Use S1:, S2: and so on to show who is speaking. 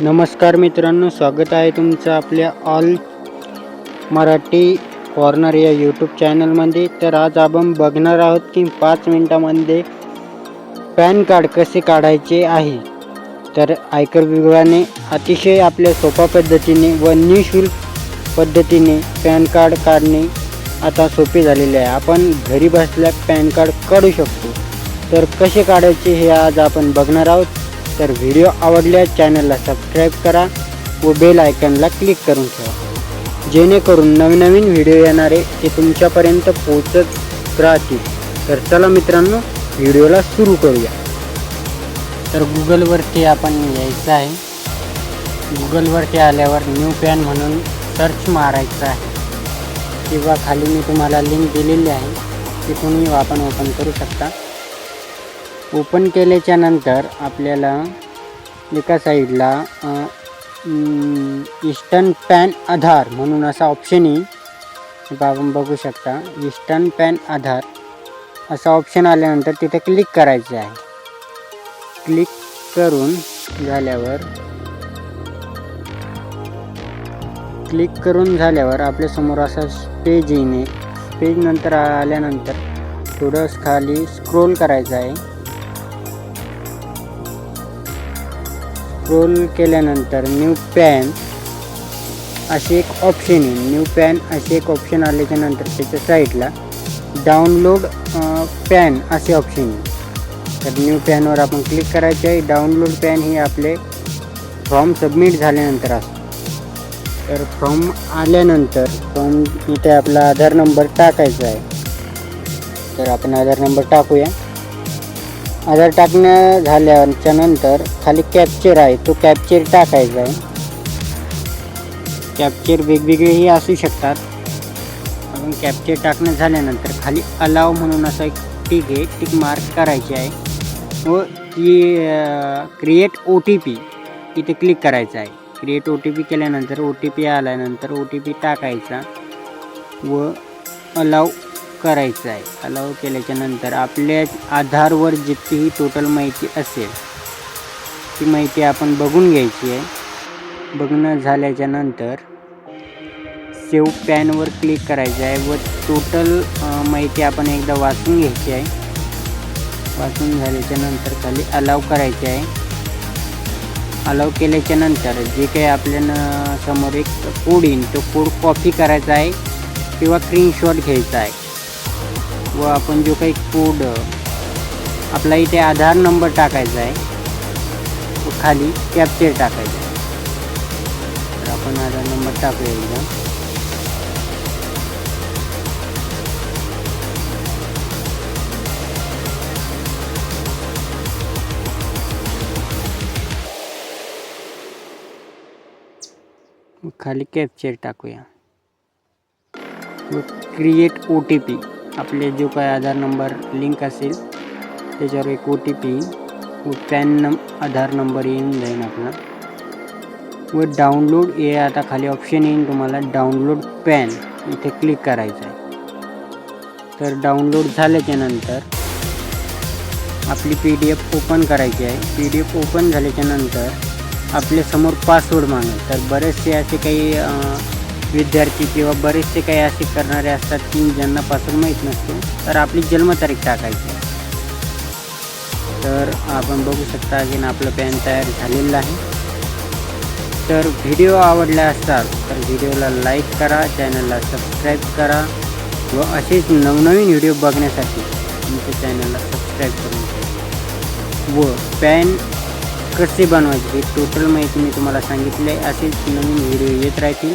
S1: नमस्कार मित्रांनो स्वागत आहे तुमचं आपल्या ऑल मराठी कॉर्नर या यूट्यूब चॅनलमध्ये. तर आज आपण बघणार आहोत की पाच मिनटामध्ये पॅन कार्ड कसे काढायचे आहे. तर आयकर विभागाने अतिशय आपल्या सोप्या पद्धतीने व निशुल्क पद्धतीने पॅन कार्ड काढणे आता सोपे झालेले आहे. आपण घरी बसल्या पॅन कार्ड काढू शकतो. तर कसे काढायचे हे आज आपण बघणार आहोत. तर व्हिडिओ आवडल्यास चॅनलला सबस्क्राईब करा व बेल आयकनला क्लिक करून ठेवा. जेणेकरून नवनवीन व्हिडिओ येणारे ते तुमच्यापर्यंत पोहोचत राहतील. तर चला मित्रांनो व्हिडिओला सुरू करूया. तर गुगलवरती आपण यायचं आहे. गुगलवरती आल्यावर न्यू पॅन म्हणून सर्च मारायचं आहे. किंवा खाली मी तुम्हाला लिंक दिलेली आहे. तिथूनही आपण ओपन करू शकता. ओपन केल्याच्यानंतर आपल्याला एका साईडला ईस्टर्न पॅन आधार म्हणून असा ऑप्शन येईल आपण बघू शकता. ईस्टर्न पॅन आधार असा ऑप्शन आल्यानंतर तिथे क्लिक करायचे आहे. क्लिक करून झाल्यावर क्लिक करून झाल्यावर आपल्यासमोर असा पेज येणे पेज नंतर आल्यानंतर थोडं खाली स्क्रोल करायचं आहे. स्क्रोल केल्यानंतर न्यू पॅन असे एक ऑप्शन येईल न्यू पॅन असे एक ऑप्शन आल्याच्यानंतर त्याच्या साईडला डाउनलोड पॅन असे ऑप्शन येईल तर न्यू पॅनवर आपण क्लिक करायचे आहे. डाउनलोड पॅन ही आपले फॉर्म सबमिट झाल्यानंतर असतो. तर फॉर्म आल्यानंतर फॉर्म इथे आपला आधार नंबर टाकायचा आहे. तर आपण आधार नंबर टाकूया. आधार टाकणं झाल्याच्यानंतर खाली कॅप्चर आहे. तो कॅप्चर टाकायचा आहे. कॅप्चर वेगवेगळेही असू शकतात. आपण कॅप्चर टाकणं झाल्यानंतर खाली अलाव म्हणून असं एक टिक आहे. टिक मार्क करायची आहे. व ती क्रिएट ओ टी पी इथे क्लिक करायचं आहे. क्रिएट ओ टी पी केल्यानंतर ओ टी पी आल्यानंतर ओ टी पी टाकायचा व अलाव करायचं आहे. अलाव केल्याच्यानंतर आपल्या आधारवर जितकीही टोटल माहिती असेल ती माहिती आपण बघून घ्यायची आहे. बघणं झाल्याच्यानंतर सेव पॅनवर क्लिक करायचं आहे व टोटल माहिती आपण एकदा वाचून घ्यायची आहे. वाचून झाल्याच्यानंतर खाली अलाव करायचे आहे. अलाव केल्याच्यानंतर जे काही आपल्यानं समोर एक कोड येईल तो कोड कॉपी करायचा आहे किंवा स्क्रीनशॉट घ्यायचा आहे. व आपण जो काही कोड आपला इथे आधार नंबर व खाली कॅप्चर टाकायचा आहे. आधार नंबर एकदा. खाली कॅप्चर टाकूया. क्रिएट ओ टी पी आपले जो काय आधार नंबर लिंक असेल त्याच्यावर एक ओ टी पी व पॅन नम आधार नंबर येऊन जाईल आपला. व डाउनलोड हे आता खाली ऑप्शन येईल तुम्हाला डाउनलोड पॅन इथे क्लिक करायचं आहे. तर डाउनलोड झाल्याच्यानंतर आपली पी डी एफ ओपन करायची आहे. पी डी एफ ओपन झाल्याच्यानंतर आपल्यासमोर पासवर्ड मागेल. तर बरेचसे असे काही विद्यार्थी किंवा बरेचसे काही असे करणारे असतात की ज्यांना पासवर्ड माहीत नसतो तर आपली जन्मतारीख टाकायची. तर आपण बघू शकता की आपलं पॅन तयार झालेलं आहे. तर व्हिडिओ आवडला असाल तर व्हिडिओला लाईक करा चॅनलला सबस्क्राईब करा व असेच नवनवीन व्हिडिओ बघण्यासाठी तुमच्या चॅनलला सबस्क्राईब करून व पॅन कसे बनवायचे हे टोटल माहिती मी तुम्हाला सांगितले असेच नवीन व्हिडिओ येत राहतील.